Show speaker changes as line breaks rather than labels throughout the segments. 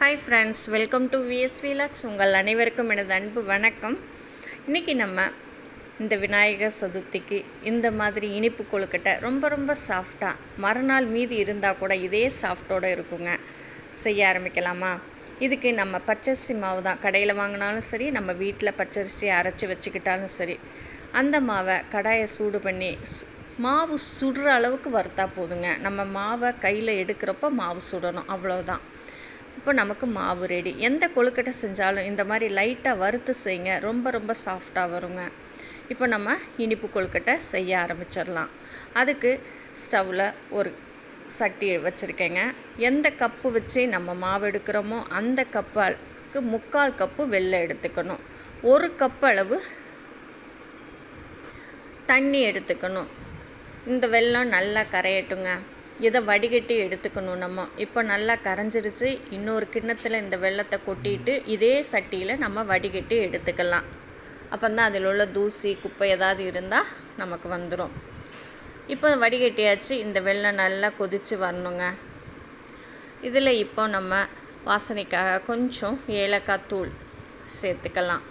Hi friends welcome to VSV Lux உங்கள் அனைவருக்கும் எனது அன்பு வணக்கம். இன்றைக்கி நம்ம இந்த விநாயகர் சதுர்த்திக்கு இந்த மாதிரி இனிப்பு கொழுக்கட்டை ரொம்ப ரொம்ப சாஃப்டாக மறுநாள் மீதி இருந்தால் கூட இதே சாஃப்டோடு இருக்குங்க. செய்ய ஆரம்பிக்கலாமா? இதுக்கு நம்ம பச்சரிசி மாவு தான். கடையில் வாங்கினாலும் சரி நம்ம வீட்டில் பச்சரிசியை அரைச்சி வச்சுக்கிட்டாலும் சரி அந்த மாவை கடாயை சூடு பண்ணி மாவு சுடுற அளவுக்கு வறுத்தா போதுங்க. நம்ம மாவை கையில் எடுக்கிறப்ப மாவு சுடணும் அவ்வளோதான் இப்போ நமக்கு மாவு ரெடி எந்த கொழுக்கட்டை செஞ்சாலும் இந்த மாதிரி லைட்டாக வறுத்து செய்யுங்க ரொம்ப ரொம்ப சாஃப்டாக வருங்க. இப்போ நம்ம இனிப்பு கொழுக்கட்டை செய்ய ஆரம்பிச்சிடலாம். அதுக்கு ஸ்டவ்வில் ஒரு சட்டி வச்சுருக்கேங்க. எந்த கப்பு வச்சு நம்ம மாவு எடுக்கிறோமோ அந்த கப்புக்கு முக்கால் கப்பு வெள்ளை எடுத்துக்கணும். ஒரு கப் அளவு தண்ணி எடுத்துக்கணும். இந்த வெள்ளம் நல்லா கரையட்டுங்க. இதை வடிகட்டி எடுத்துக்கணும் நம்ம. இப்போ நல்லா கரைஞ்சிருச்சு. இன்னொரு கிண்ணத்தில் இந்த வெள்ளத்தை கொட்டிட்டு இதே சட்டியில் நம்ம வடிகட்டி எடுத்துக்கலாம். அப்போ தான் அதில் உள்ள தூசி குப்பை ஏதாவது இருந்தால் நமக்கு வந்துடும் இப்போ வடிகட்டியாச்சு. இந்த வெள்ளம் நல்லா கொதித்து வரணுங்க. இதில் இப்போ நம்ம வாசனைக்காக கொஞ்சம் ஏலக்காய் தூள் சேர்த்துக்கலாம்.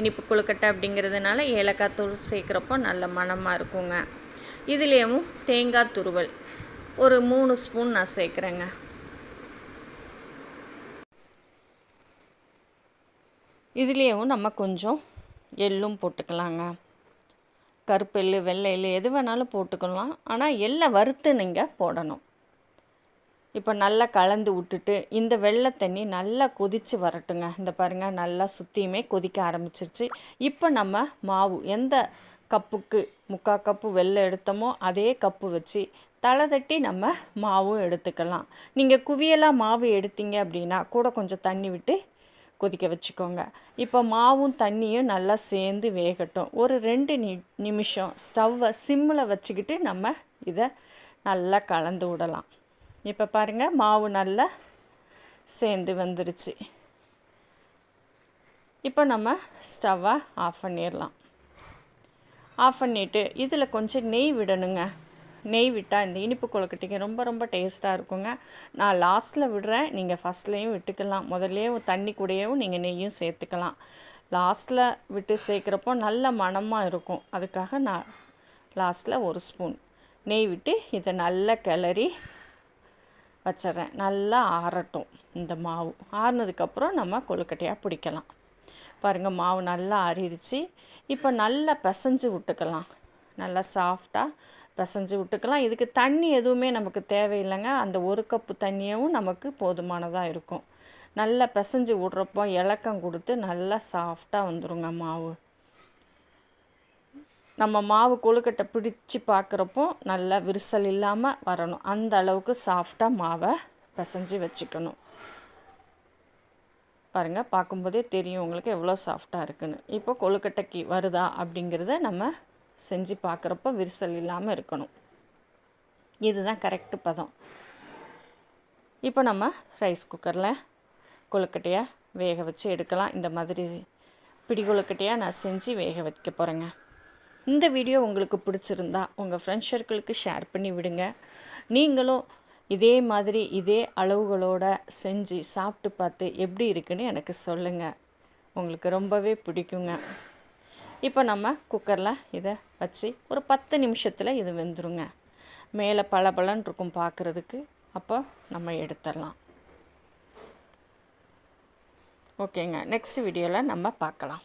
இனிப்பு கொழுக்கட்டை அப்படிங்கிறதுனால ஏலக்காய் தூள் சேர்க்குறப்போ நல்ல மணமாக இருக்குங்க. இதுலேயும் தேங்காய் துருவல். ஒரு மூணு ஸ்பூன் நான் சேர்க்குறேங்க. இதுலேயும் நம்ம கொஞ்சம் எள்ளும் போட்டுக்கலாங்க. கருப்பு எள்ளு வெள்ளை எள்ளு எது வேணாலும் போட்டுக்கலாம். ஆனால் எள்ளை வறுத்து நீங்கள் போடணும். இப்போ நல்லா கலந்து விட்டுட்டு இந்த வெள்ளை தண்ணி நல்லா கொதித்து வரட்டுங்க. இந்த பாருங்கள் நல்லா சுற்றியுமே கொதிக்க ஆரம்பிச்சிருச்சு. இப்போ நம்ம மாவு எந்த கப்புக்கு முக்கால் கப்பு வெள்ளை எடுத்தோமோ அதே கப்பு வச்சு தலை தட்டி நம்ம மாவும் எடுத்துக்கலாம். நீங்கள் குவியலாக மாவு எடுத்தீங்க அப்படின்னா கூட கொஞ்சம் தண்ணி விட்டு கொதிக்க வச்சுக்கோங்க. இப்போ மாவும் தண்ணியும் நல்லா சேர்ந்து வேகட்டும். ஒரு ரெண்டு நி நிமிஷம் ஸ்டவ்வை சிம்மில் வச்சுக்கிட்டு நம்ம இதை நல்லா கலந்து விடலாம். இப்போ பாருங்கள் மாவு நல்லா சேர்ந்து வந்துருச்சு. இப்போ நம்ம ஸ்டவ்வை ஆஃப் பண்ணிடலாம் ஆஃப் பண்ணிவிட்டு இதில் கொஞ்சம் நெய் விடணுங்க. நெய் விட்டால் இந்த இனிப்பு கொழுக்கட்டைக்கு ரொம்ப ரொம்ப டேஸ்ட்டாக இருக்குங்க. நான் லாஸ்ட்டில் விடுறேன். நீங்கள் ஃபஸ்ட்லேயும் விட்டுக்கலாம். முதல்லையும் தண்ணி கூடயும் நீங்கள் நெய்யும் சேர்த்துக்கலாம். லாஸ்ட்டில் விட்டு சேர்க்குறப்போ நல்ல மணமாக இருக்கும். அதுக்காக நான் லாஸ்ட்டில் ஒரு ஸ்பூன் நெய் விட்டு இதை நல்லா கிளறி வச்சிட்றேன். நல்லா ஆறட்டும் இந்த மாவு. ஆறுனதுக்கப்புறம் நம்ம கொழுக்கட்டையாக பிடிக்கலாம். பாருங்கள் மாவு நல்லா அரிச்சு இப்போ நல்லா பிசைஞ்சு விட்டுக்கலாம். நல்லா சாஃப்டாக பிசைஞ்சு விட்டுக்கலாம். இதுக்கு தண்ணி எதுவுமே நமக்கு தேவையில்லைங்க. அந்த ஒரு கப்பு தண்ணியும் நமக்கு போதுமானதாக இருக்கும். நல்லா பிசைஞ்சு விட்றப்போ இலக்கம் கொடுத்து நல்லா சாஃப்டாக வந்துடுங்க மாவு. நம்ம மாவு கொழுக்கட்டை பிடிச்சி பார்க்குறப்போ நல்லா விரிசல் இல்லாமல் வரணும். அந்த அளவுக்கு சாஃப்டாக மாவை பிசைஞ்சு வச்சுக்கணும். பாருங்கள் பார்க்கும்போதே தெரியும் உங்களுக்கு எவ்வளோ சாஃப்டாக இருக்குன்னு. இப்போ கொழுக்கட்டைக்கு வருதா அப்படிங்கிறத நம்ம செஞ்சு பார்க்குறப்ப விரிசல் இல்லாமல் இருக்கணும். இதுதான் கரெக்டு பதம். இப்போ நம்ம ரைஸ் குக்கரில் கொழுக்கட்டையாக வேக வச்சு எடுக்கலாம். இந்த மாதிரி பிடி கொழுக்கட்டையாக நான் செஞ்சு வேக வைக்க போகிறேங்க இந்த வீடியோ உங்களுக்கு பிடிச்சிருந்தா உங்கள் ஃப்ரெண்ட்ஸ் சர்க்கிளுக்கு ஷேர் பண்ணி விடுங்க. நீங்களும் இதே மாதிரி இதே அளவுகளோடு செஞ்சு சாப்பிட்டு பார்த்து எப்படி இருக்குன்னு எனக்கு சொல்லுங்கள் உங்களுக்கு ரொம்பவே பிடிக்குங்க. இப்போ நம்ம குக்கரில் இதை வச்சு ஒரு பத்து நிமிஷத்தில் இது வெந்துருங்க. மேலே பளபளன்னு இருக்கும் பார்க்குறதுக்கு. அப்போ நம்ம எடுத்துடலாம். ஓகேங்க. நெக்ஸ்ட் வீடியோவில் நம்ம பார்க்கலாம்.